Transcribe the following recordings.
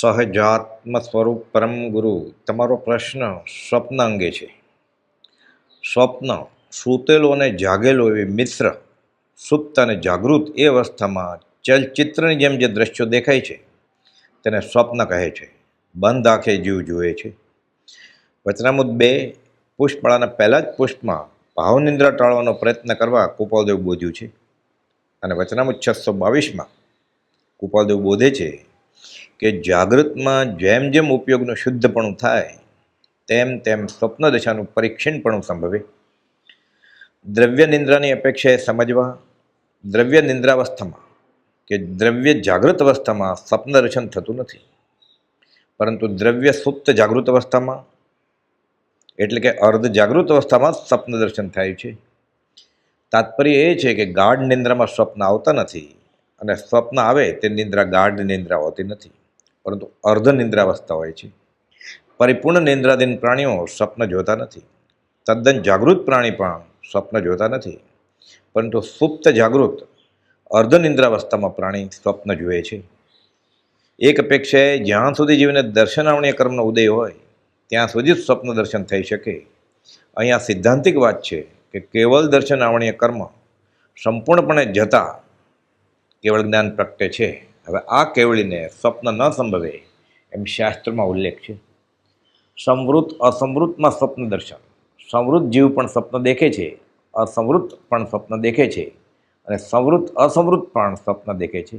સહજાત્મ સ્વરૂપ પરમ ગુરુ, તમારો પ્રશ્ન સ્વપ્ન અંગે છે. સ્વપ્ન સૂતેલો અને જાગેલો એવી મિશ્ર સુપ્ત અને જાગૃત એ અવસ્થામાં ચલચિત્રની જેમ જે દ્રશ્યો દેખાય છે, તેને સ્વપ્ન કહે છે. બંધ આંખે જીવ જુએ છે. વચનામુદ બે, પુષ્પળાના પહેલાં જ પુષ્પમાં ભાવનિંદ્રા ટાળવાનો પ્રયત્ન કરવા કુપાલદેવ બોધ્યું છે. અને વચનામુદ છસો બાવીસમાં કુપાલદેવ બોધે છે કે જાગૃતમાં જેમ જેમ ઉપયોગનું શુદ્ધપણું થાય, તેમ તેમ સ્વપ્ન દશાનું પરીક્ષણપણું સંભવે. દ્રવ્ય નિંદ્રાની અપેક્ષાએ સમજવા દ્રવ્ય નિંદ્રાવસ્થામાં કે દ્રવ્ય જાગૃત અવસ્થામાં સ્વપ્ન દર્શન થતું નથી. પરંતુ દ્રવ્ય સુપ્ત જાગૃત અવસ્થામાં એટલે કે અર્ધ જાગૃત અવસ્થામાં સ્વપ્ન દર્શન થાય છે. તાત્પર્ય એ છે કે ગાઢ નિંદ્રામાં સ્વપ્ન આવતા નથી અને સ્વપ્ન આવે તે નિંદ્રા ગાઢ નિંદ્રા હોતી નથી, પરંતુ અર્ધ નિંદ્રાવસ્થા હોય છે. પરિપૂર્ણ નિંદ્રાધીન પ્રાણીઓ સ્વપ્ન જોતા નથી. તદ્દન જાગૃત પ્રાણી પણ સ્વપ્ન જોતા નથી. પરંતુ સુપ્ત જાગૃત, અર્ધ નિંદ્રાવસ્થામાં પ્રાણી સ્વપ્ન જુએ છે. એક અપેક્ષાએ જ્યાં સુધી જીવને દર્શનાવણીય કર્મનો ઉદય હોય, ત્યાં સુધી જ સ્વપ્ન દર્શન થઈ શકે. અહીંયા સિદ્ધાંતિક વાત છે કે કેવલ દર્શનાવણીય કર્મ સંપૂર્ણપણે જતા કેવળ જ્ઞાન પ્રગટે છે. હવે આ કેવળીને સ્વપ્ન ન સંભવે એમ શાસ્ત્રમાં ઉલ્લેખ છે. સમૃદ્ધ અસમૃદ્ધમાં સ્વપ્ન દર્શન. સમૃદ્ધ જીવ પણ સ્વપ્ન દેખે છે. અસમૃદ્ધ પણ સ્વપ્ન દેખે છે. અને સમૃદ્ધ અસમૃદ્ધ પણ સ્વપ્ન દેખે છે.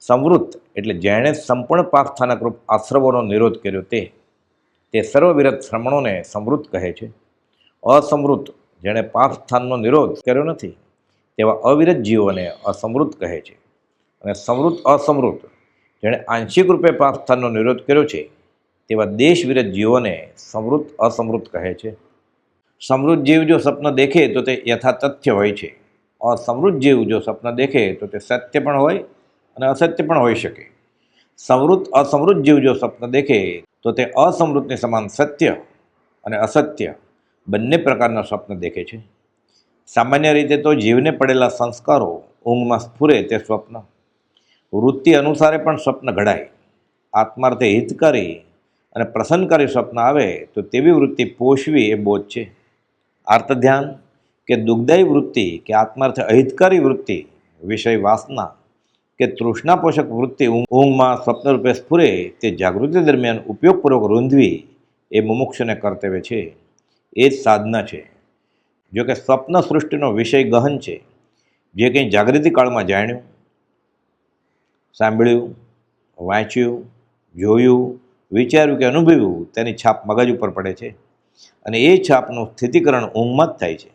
સમૃદ્ધ એટલે જેણે સંપૂર્ણ પાકસ્થાનકરૂપ આશ્રવોનો નિરોધ કર્યો તે. તે સર્વવિરત શ્રમણોને સમૃદ્ધ કહે છે. અસમૃદ્ધ જેણે પાકસ્થાનનો નિરોધ કર્યો નથી. તેવા અવિરત જીવોને અસમૃદ્ધ કહે છે. અને સમૃદ્ધ અસમૃદ્ધ જેણે આંશિક રૂપે પાકસ્થાનનો નિરોધ કર્યો છે, તેવા દેશ વિરત જીવોને સમૃદ્ધ અસમૃદ્ધ કહે છે. સમૃદ્ધ જીવ જો સ્વપ્ન દેખે તો તે યથાતથ્ય હોય છે. અસમૃદ્ધ જીવ જો સ્વપ્ન દેખે તો તે સત્ય પણ હોય અને અસત્ય પણ હોઈ શકે. સમૃદ્ધ અસમૃદ્ધ જીવ જો સ્વપ્ન દેખે તો તે અસમૃદ્ધની સમાન સત્ય અને અસત્ય બંને પ્રકારના સ્વપ્ન દેખે છે. સામાન્ય રીતે તો જીવને પડેલા સંસ્કારો ઊંઘમાં સ્ફુરે તે સ્વપ્ન. વૃત્તિ અનુસારે પણ સ્વપ્ન ઘડાય. આત્માર્થે હિતકારી અને પ્રસન્નકારી સ્વપ્ન આવે તો તેવી વૃત્તિ પોષવી એ બોધ છે. આર્ત ધ્યાન કે દુઃખદાયી વૃત્તિ કે આત્માર્થે અહિતકારી વૃત્તિ વિષય વાસના કે તૃષ્ણાપોષક વૃત્તિ ઊંઘમાં સ્વપ્નરૂપે સ્ફુરે તે જાગૃતિ દરમિયાન ઉપયોગપૂર્વક રૂંધવી એ મુમુક્ષને કર્તવ્ય છે. એ જ સાધના છે. જો કે સ્વપ્ન સૃષ્ટિનો વિષય ગહન છે, જે કંઈ જાગૃતિ કાળમાં જાણ્યું, સાંભળ્યું, વાંચ્યું, જોયું, વિચાર્યું કે અનુભવ્યું, તેની છાપ મગજ ઉપર પડે છે. અને એ છાપનું સ્થિતિકરણ ઊંઘમાં જ થાય છે.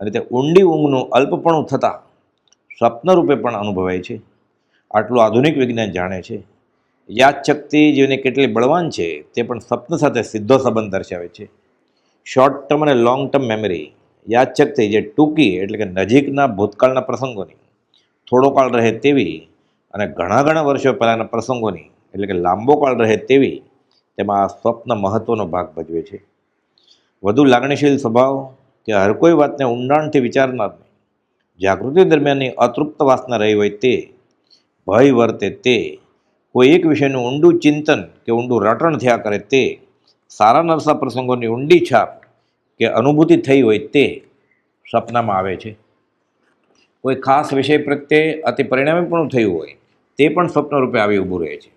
અને તે ઊંડી ઊંઘનું અલ્પપણું થતાં સ્વપ્ન રૂપે પણ અનુભવાય છે. આટલું આધુનિક વિજ્ઞાન જાણે છે. યાદશક્તિ જેને કેટલી બળવાન છે, તે પણ સ્વપ્ન સાથે સીધો સંબંધ દર્શાવે છે. શોર્ટ ટર્મ અને લોંગ ટર્મ મેમરી યાદશક્તિ જે ટૂંકી એટલે કે નજીકના ભૂતકાળના પ્રસંગોની, થોડો કાળ રહે તેવી અને ઘણા ઘણા વર્ષો પહેલાંના પ્રસંગોની એટલે કે લાંબો કાળ રહે તેવી તેમાં આ સ્વપ્ન મહત્ત્વનો ભાગ ભજવે છે. વધુ લાગણીશીલ સ્વભાવ કે હર કોઈ વાતને ઊંડાણથી વિચારનાર નહીં. જાગૃતિ દરમિયાનની અતૃપ્ત વાસના રહી હોય તે, ભય વર્તે તે, કોઈ એક વિષયનું ઊંડું ચિંતન કે ઊંડું રટણ થયા કરે તે, સારા નરસા પ્રસંગોની ઊંડી છાપ કે અનુભૂતિ થઈ હોય તે સપનામાં આવે છે. કોઈ ખાસ વિષય પ્રત્યે અતિ પણ થયું હોય તે પણ સ્વપ્ન રૂપે આવી ઊભું રહે છે.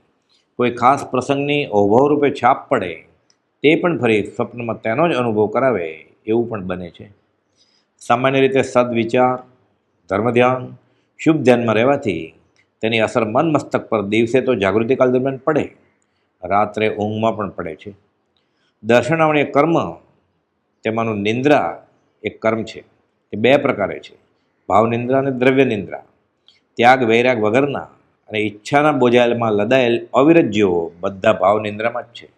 કોઈ ખાસ પ્રસંગની અભાવ રૂપે છાપ પડે તે પણ ફરી સ્વપ્નમાં તેનો જ અનુભવ કરાવે એવું પણ બને છે. સામાન્ય રીતે સદવિચાર ધર્મ ધ્યાન શુભ ધ્યાનમાં રહેવાથી તેની અસર મન મસ્તક પર દિવસે તો જાગૃતિકાળ દરમિયાન પડે, રાત્રે ઊંઘમાં પણ પડે છે. દર્શનાવણીય કર્મ તેમાંનું નિંદ્રા એક કર્મ છે. એ બે પ્રકારે છે. ભાવ નિંદ્રા અને દ્રવ્ય નિંદ્રા ત્યાગ, વૈરાગ વગરના અને ઈચ્છાના બોજાયેલમાં લદાયેલ અવિરત જીવો બધા ભાવ નિંદ્રામાં જ છે.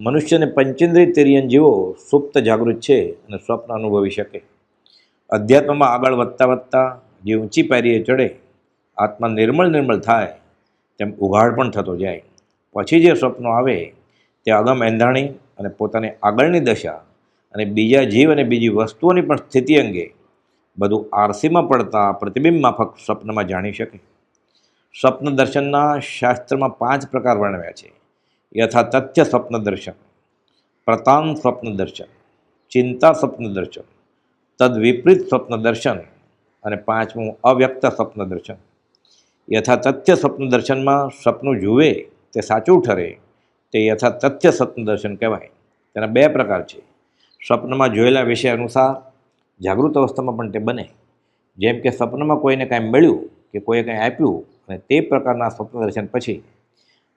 મનુષ્યને પંચેન્દ્રિય તેરિયન જીવો સુપ્ત જાગૃત છે અને સ્વપ્ન અનુભવી શકે. અધ્યાત્મમાં આગળ વધતા વધતા જે ઊંચી પાયરીએ ચડે, આત્મા નિર્મળ નિર્મળ થાય, તેમ ઉઘાડ પણ થતો જાય. પછી જે સ્વપ્નો આવે, તે અગમ એંધાણી અને પોતાની આગળની દશા અને બીજા જીવ અને બીજી વસ્તુઓની પણ સ્થિતિ અંગે બધું આરસીમાં પડતા પ્રતિબિંબ માફક સ્વપ્નમાં જાણી શકે. સ્વપ્ન દર્શનના શાસ્ત્રમાં પાંચ પ્રકાર વર્ણવ્યા છે. યથા તથ્ય સ્વપ્ન દર્શન પ્રતાન સ્વપ્ન દર્શન, ચિંતા સ્વપ્ન દર્શન તદ વિપરીત સ્વપ્ન દર્શન અને પાંચમું અવ્યક્ત સ્વપ્ન દર્શન. યથા તથ્ય સ્વપ્ન દર્શનમાં સ્વપ્ન જુએ તે સાચું ઠરે તે યથા તથ્ય સ્વપ્ન દર્શન કહેવાય. તેના બે પ્રકાર છે. સ્વપ્નમાં જોયેલા વિષય અનુસાર જાગૃત અવસ્થામાં પણ તે બને. જેમ કે સ્વપ્નમાં કોઈને કાંઈ મળ્યું કે કોઈએ કંઈ આપ્યું અને તે પ્રકારના સ્વપ્ન દર્શન પછી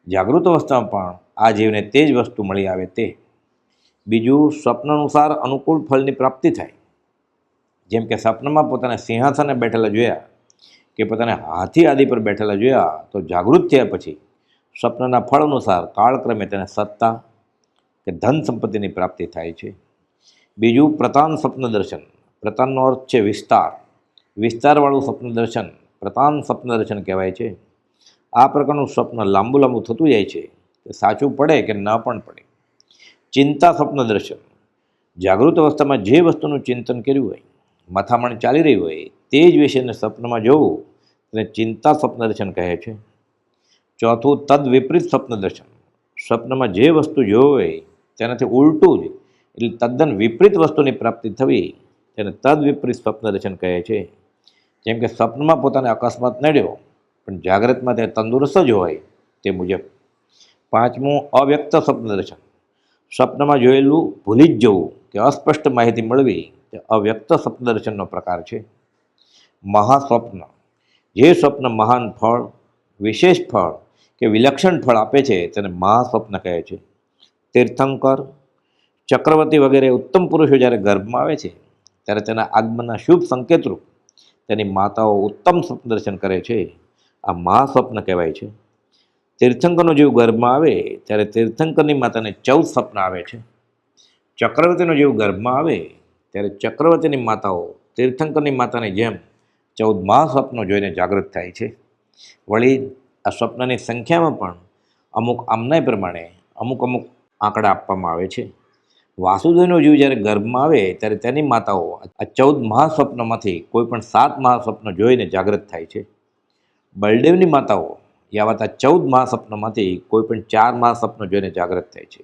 જાગૃત અવસ્થામાં પણ આ જીવને તે જ વસ્તુ મળી આવે તે. બીજું, સ્વપ્ન અનુસાર અનુકૂળ ફળની પ્રાપ્તિ થાય. જેમ કે સ્વપ્નમાં પોતાના સિંહાસને બેઠેલા જોયા કે પોતાને હાથી આદિ પર બેઠેલા જોયા તો જાગૃત થયા પછી સ્વપ્નના ફળ અનુસાર કાળક્રમે તેને સત્તા કે ધન સંપત્તિની પ્રાપ્તિ થાય છે. બીજું પ્રતાન સ્વપ્ન દર્શન. પ્રતાનનો અર્થ છે વિસ્તાર. વિસ્તારવાળું સ્વપ્ન દર્શન પ્રતાન સ્વપ્ન દર્શન કહેવાય છે. આ પ્રકારનું સ્વપ્ન લાંબુ લાંબુ થતું જાય છે. તે સાચું પડે કે ન પણ પડે? ચિંતા સ્વપ્ન દર્શન. જાગૃત અવસ્થામાં જે વસ્તુનું ચિંતન કર્યું હોય, મથામણ ચાલી રહી હોય, તે જ વિષયને સ્વપ્નમાં જોવું, તેને ચિંતા સ્વપ્ન દર્શન કહે છે. ચોથું તદ વિપરીત સ્વપ્ન દર્શન. સ્વપ્નમાં જે વસ્તુ જોવે તેનાથી ઉલટું જ એટલે તદ્દન વિપરીત વસ્તુની પ્રાપ્તિ થવી તેને તદ વિપરીત સ્વપ્ન દર્શન કહે છે. જેમ કે સ્વપ્નમાં પોતાને અકસ્માત નડ્યો, પણ જાગ્રતમાં તે તંદુરસ્ત જ હોય તે મુજબ. પાંચમું, અવ્યક્ત સ્વપ્ન દર્શન. સ્વપ્નમાં જોયેલું ભૂલી જ જવું કે અસ્પષ્ટ માહિતી મળવી તે અવ્યક્ત સ્વપ્ન દર્શનનો પ્રકાર છે. મહાસ્વપ્ન. જે સ્વપ્ન મહાન ફળ, વિશેષ ફળ કે વિલક્ષણ ફળ આપે છે તેને મહાસ્વપ્ન કહે છે. તીર્થંકર ચક્રવર્તી વગેરે ઉત્તમ પુરુષો જ્યારે ગર્ભમાં આવે છે, ત્યારે તેના આગમનના શુભ સંકેતરૂપ તેની માતાઓ ઉત્તમ સ્વપ્ન દર્શન કરે છે. આ મહાસ્વપ્ન કહેવાય છે. તીર્થંકરનો જીવ ગર્ભમાં આવે, ત્યારે તીર્થંકરની માતાને ચૌદ સ્વપ્ન આવે છે. ચક્રવર્તીનો જીવ ગર્ભમાં આવે, ત્યારે ચક્રવર્તીની માતાઓ તીર્થંકરની માતાની જેમ ચૌદ મહાસ્વપ્નો જોઈને જાગૃત થાય છે. વળી આ સ્વપ્નની સંખ્યામાં પણ અમુક આમનાય પ્રમાણે અમુક અમુક આંકડા આપવામાં આવે છે. વાસુદેવનો જીવ જ્યારે ગર્ભમાં આવે ત્યારે તેની માતાઓ આ ચૌદ મહાસ્વપ્નમાંથી કોઈ પણ સાત મહાસ્વપ્ન જોઈને જાગૃત થાય છે. બળદેવની માતાઓ યાવત આ ચૌદ મહાસ્વપ્નમાંથી કોઈ પણ ચાર મહાસ્વપ્ન જોઈને જાગૃત થાય છે.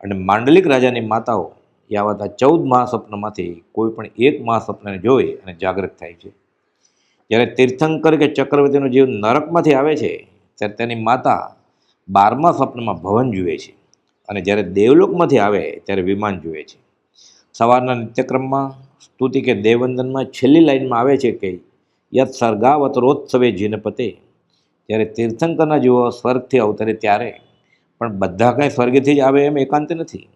અને માંડલિક રાજાની માતાઓ યાવત આ ચૌદ મહાસ્વપ્નમાંથી કોઈ પણ એક મહાસ્વપ્નને જોઈ અને જાગૃત થાય છે. જ્યારે તીર્થંકર કે ચક્રવર્તીનો જીવ નરકમાંથી આવે છે, ત્યારે તેની માતા બારમા સ્વપ્નમાં ભવન જુએ છે. અને જ્યારે દેવલોકમાંથી આવે ત્યારે વિમાન જુએ છે. સવારના નિત્યક્રમમાં સ્તુતિ કે દેવવંદનમાં છેલ્લી લાઇનમાં આવે છે કે યત સર્ગાવતરોત્સવે જીનપતે જ્યારે તીર્થંકરના જીવો સ્વર્ગથી અવતરે ત્યારે. પણ બધા કાંઈ સ્વર્ગથી જ આવે એમ એકાંત નથી.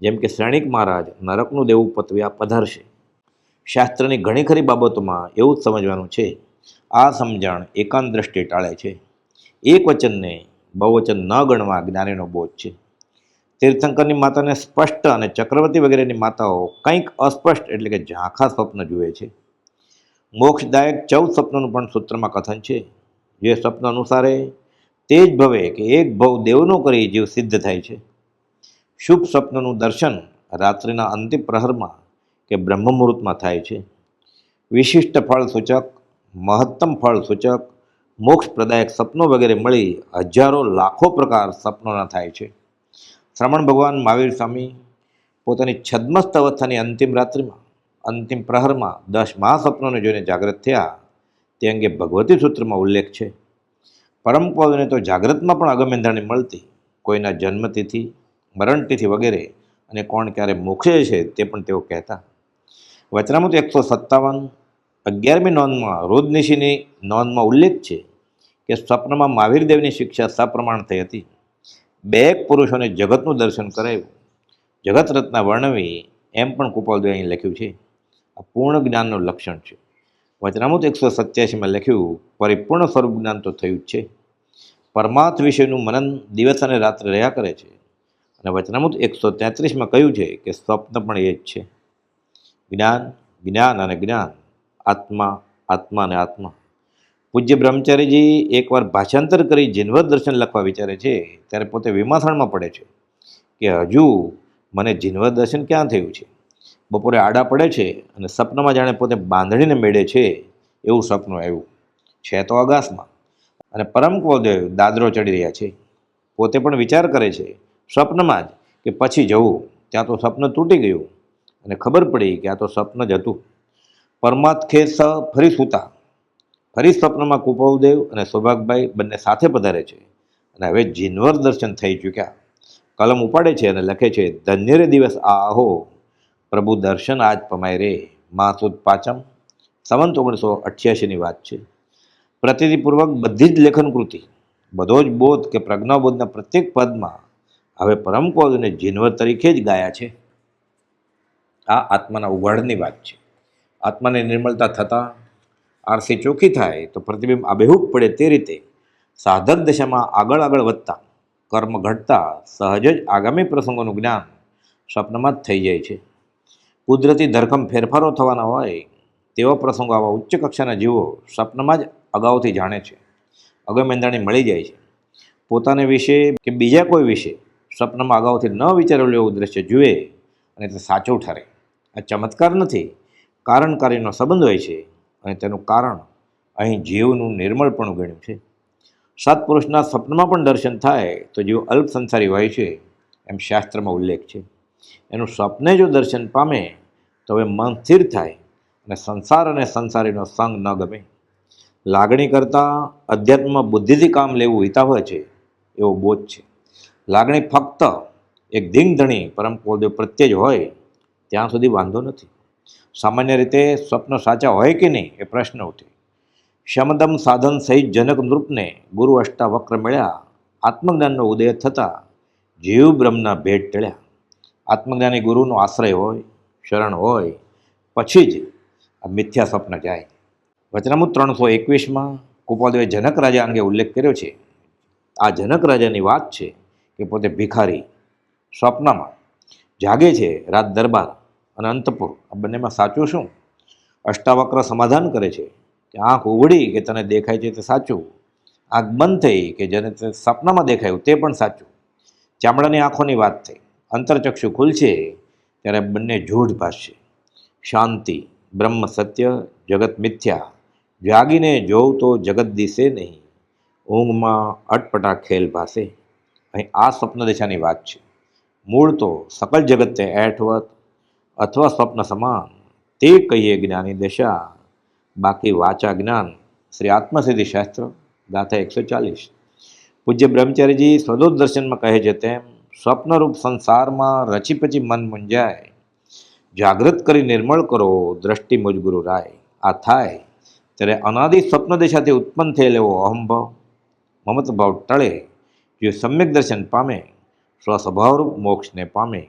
જેમ કે શ્રેણિક મહારાજ નરકનું દેવું પતવ્યા પધારશે. શાસ્ત્રની ઘણી ખરી બાબતોમાં એવું જ સમજવાનું છે. આ સમજણ એકાંત દ્રષ્ટિ ટાળે છે. એક વચનને બહુવચન ન ગણવા જ્ઞાનીનો બોધ છે. તીર્થંકરની માતાને સ્પષ્ટ અને ચક્રવર્તી વગેરેની માતાઓ કંઈક અસ્પષ્ટ એટલે કે ઝાંખા સ્વપ્ન જુએ છે. મોક્ષદાયક ચૌદ સ્વપ્નનું પણ સૂત્રમાં કથન છે. જે સ્વપ્ન અનુસારે તે જ ભવે કે એક ભવ દેવનો કરી જીવ સિદ્ધ થાય છે. શુભ સ્વપ્નનું દર્શન રાત્રિના અંતિમ પ્રહરમાં કે બ્રહ્મમુહૂર્તમાં થાય છે. વિશિષ્ટ ફળ સૂચક, મહત્તમ ફળ સૂચક, મોક્ષપ્રદાયક સપનો વગેરે મળી હજારો લાખો પ્રકાર સપનોના થાય છે. શ્રમણ ભગવાન મહાવીર સ્વામી પોતાની છદ્મસ્ત અવસ્થાની અંતિમ રાત્રિમાં, અંતિમ પ્રહરમાં દસ મહાસ્વપ્નોને જોઈને જાગૃત થયા. તે અંગે ભગવતી સૂત્રમાં ઉલ્લેખ છે. પરમ પદને તો જાગૃતમાં પણ અગમ્યંધાણી મળતી. કોઈના જન્મતિથિ, મરણતિથિ વગેરે અને કોણ ક્યારે મોક્ષે છે તે પણ તેઓ કહેતા. વચનામૃત એકસો સત્તાવન, અગિયારમી નોંધમાં રોજનિશીની નોંધમાં ઉલ્લેખ છે કે સ્વપ્નમાં મહાવીરદેવની શિક્ષા સપ્રમાણ થઈ હતી. બે પુરુષોને જગતનું દર્શન કરાવ્યું જગત રત્ના વર્ણવી એમ પણ કૃપાલદેવ અહીં લખ્યું છે. આ પૂર્ણ જ્ઞાનનું લક્ષણ છે. વચનામૃત એકસો સત્યાસીમાં લખ્યું, પરિપૂર્ણ સ્વરૂપ જ્ઞાન તો થયું જ છે. પરમાર્થ વિષયનું મનન દિવસ અને રાત્રે રહ્યા કરે છે. અને વચનામૃત એકસો તેત્રીસમાં કહ્યું છે કે સ્વપ્ન પણ એ જ છે. જ્ઞાન જ્ઞાન અને જ્ઞાન. આત્મા આત્મા અને આત્મા. પૂજ્ય બ્રહ્મચારીજી એકવાર ભાષાંતર કરી જીનવત દર્શન લખવા વિચારે છે, ત્યારે પોતે વિમાસણમાં પડે છે કે, હજુ મને જીનવત દર્શન ક્યાં થયું છે? બપોરે આડા પડે છે અને સપનામાં જાણે પોતે બાંધણીને મેળે છે, એવું સપનું આવ્યું. છે તો આકાશમાં અને પરમ કોદેવ દાદરો ચડી રહ્યા છે. પોતે પણ વિચાર કરે છે સ્વપ્નમાં જ કે પછી જવું. ત્યાં તો સ્વપ્ન તૂટી ગયું. અને ખબર પડી કે આ તો સ્વપ્ન જ હતું. પરમાત્ખે સ ફરી સૂતા. ફરી સ્વપ્નમાં કુપવદેવ અને સૌભાગભાઈ બંને સાથે પધારે છે. અને હવે જીનવર દર્શન થઈ ચૂક્યા. કલમ ઉપાડે છે અને લખે છે ધન્ય રે દિવસ આહો, પ્રભુ દર્શન આજ પમાય રે. માસુદ પાચમ સંવંત ઓગણીસો અઠ્યાસીની વાત છે. પ્રતિનિધિપૂર્વક બધી જ લેખન કૃતિ, બધો જ બોધ કે પ્રજ્ઞાબોધના પ્રત્યેક પદમાં હવે પરમકોદને જીનવર તરીકે જ ગાયા છે. આ આત્માના ઉઘાડની વાત છે. આત્માની નિર્મળતા થતાં આરસી ચોખ્ખી થાય તો પ્રતિબિંબ આબેહૂબ પડે તે રીતે સાધક દશામાં આગળ આગળ વધતા, કર્મ ઘટતા, સહજ જ આગામી પ્રસંગોનું જ્ઞાન સ્વપ્નમાં જ થઈ જાય છે. કુદરતી ધરખમ ફેરફારો થવાના હોય તેવા પ્રસંગો આવા ઉચ્ચ કક્ષાના જીવો સ્વપ્નમાં જ અગાઉથી જાણે છે. અગમેંદાણી મળી જાય છે. પોતાને વિશે કે બીજા કોઈ વિશે સ્વપ્નમાં અગાઉથી ન વિચારેલું એવું દ્રશ્ય જુએ અને તે સાચું ઠરે. આ ચમત્કાર નથી. કારણકારીનો સંબંધ હોય છે. અને તેનું કારણ અહીં જીવનું નિર્મળપણું ગણ્યું છે. સત્પુરુષના સ્વપ્નમાં પણ દર્શન થાય તો જીવ અલ્પ સંસારી હોય છે એમ શાસ્ત્રમાં ઉલ્લેખ છે. એનું સ્વપ્ને જો દર્શન પામે તો હવે મન સ્થિર થાય અને સંસાર અને સંસારીનો સંગ ન ગમે. લાગણી કરતાં અધ્યાત્મમાં બુદ્ધિથી કામ લેવું હિતાવહ છે એવો બોધ છે. લાગણી ફક્ત એક ધીંગધણી પરમ કોદેવ પ્રત્યે જ હોય ત્યાં સુધી વાંધો નથી. સામાન્ય રીતે સ્વપ્ન સાચા હોય કે નહીં એ પ્રશ્ન ઉઠે. શમદમ સાધન સહિત જનક નૃપને ગુરુ અષ્ટાવક્ર મળ્યા. આત્મજ્ઞાનનો ઉદય થતાં જીવ બ્રહ્મના ભેટ ટળ્યા. આત્મજ્ઞાની ગુરુનો આશ્રય હોય, શરણ હોય, પછી જ આ મિથ્યા સ્વપ્ન જાય. વચનામૂત ત્રણસો એકવીસમાં કુપાદેવે જનક રાજા અંગે ઉલ્લેખ કર્યો છે. આ જનક રાજાની વાત છે કે પોતે ભિખારી, સ્વપ્નમાં જાગે છે રાત દરબાર. અને અંતપુર. આ બંનેમાં સાચું શું? અષ્ટાવક્ર સમાધાન કરે છે. કે આંખ ઉઘડી કે તને દેખાય છે તે સાચું. આંખ બંધ થઈ કે જેને તે સપનામાં દેખાયું તે પણ સાચું. ચામડાની આંખોની વાત થઈ. અંતરચક્ષુ ખુલશે ત્યારે બંને જૂઢ ભાષશે શાંતિ, બ્રહ્મ સત્ય, જગત મિથ્યા. જાગીને જોઉં તો જગત દિશે નહીં. ઊંઘમાં અટપટા ખેલ ભાસે. અહીં આ સ્વપ્ન દિશાની વાત છે. મૂળ તો સકલ જગતે એઠવત અથવા સ્વપ્ન સમાન. તે કહીએ જ્ઞાની દશા. બાકી વાચા જ્ઞાન. શ્રી આત્મસિદ્ધિ શાસ્ત્ર, ગાથા એકસો ચાલીસ. પૂજ્ય બ્રહ્મચારીજી સ્વદોત દર્શનમાં કહે છે તેમ, સ્વપ્નરૂપ સંસારમાં રચી પછી મન મૂંઝાય. જાગૃત કરી નિર્મળ કરો, દ્રષ્ટિ મુજગુરુ રાય. આ થાય ત્યારે અનાદિ સ્વપ્ન દિશાથી ઉત્પન્ન થયેલ એવો અહંભાવ મમત ભાવ ટળે. જે સમ્યક દર્શન પામે, સ્વસ્વભાવરૂપ મોક્ષને પામે.